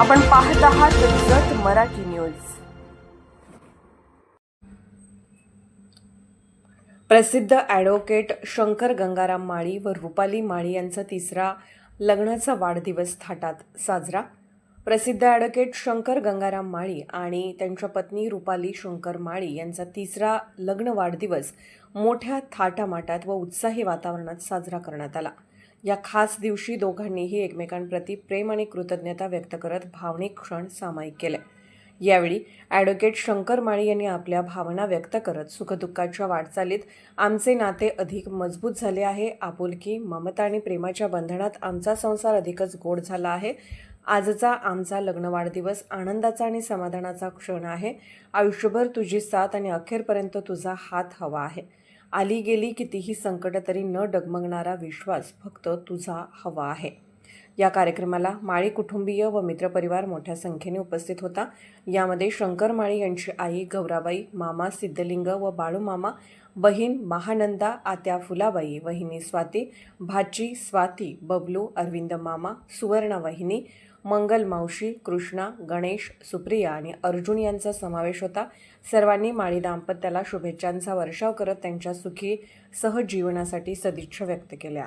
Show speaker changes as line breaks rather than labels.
आपण पाहत आहात जत मराठी न्यूज. प्रसिद्ध ॲडव्होकेट शंकर गंगाराम माळी व रुपाली माळी यांचा तिसरा लग्नाचा वाढदिवस थाटात साजरा. प्रसिद्ध ॲडव्होकेट शंकर गंगाराम माळी आणि त्यांच्या पत्नी रुपाली शंकर माळी यांचा तिसरा लग्न वाढदिवस मोठ्या थाटामाटात व उत्साही वातावरणात साजरा करण्यात आला. या खास दिवशी दोघांनीही एकमेकांप्रती प्रेम आणि कृतज्ञता व्यक्त करत भावनिक क्षण सामायिक केले. यावेळी ॲडव्होकेट शंकर माळी यांनी आपल्या भावना व्यक्त करत सुखदुःखाच्या वाटचालीत आमचे नाते अधिक मजबूत झाले आहे. आपुलकी ममता आणि प्रेमाच्या बंधनात आमचा संसार अधिकच गोड झाला आहे. आजचा आमचा लग्न वाढदिवस आनंदाचा आणि समाधानाचा क्षण आहे. आयुष्यभर तुझी साथ आणि अखेरपर्यंत तुझा हात हवा आहे. आली गेली कितीही संकट तरी न डगमगणारा विश्वास फक्त तुझा हवा आहे. या कार्यक्रमाला माळी कुटुंबीय व मित्रपरिवार मोठ्या संख्येने उपस्थित होता. यामध्ये शंकर माळी यांची आई गौराबाई मामा सिद्धलिंग व बाळूमामा बहीण महानंदा आत्या फुलाबाई वहिनी स्वाती भाची स्वाती बबलू अरविंद मामा सुवर्णा वहिनी मंगल मावशी कृष्णा गणेश सुप्रिया आणि अर्जुन यांचा समावेश होता. सर्वांनी माळी दाम्पत्याला शुभेच्छांचा वर्षाव करत त्यांच्या सुखी सहजीवनासाठी सदिच्छा व्यक्त केल्या.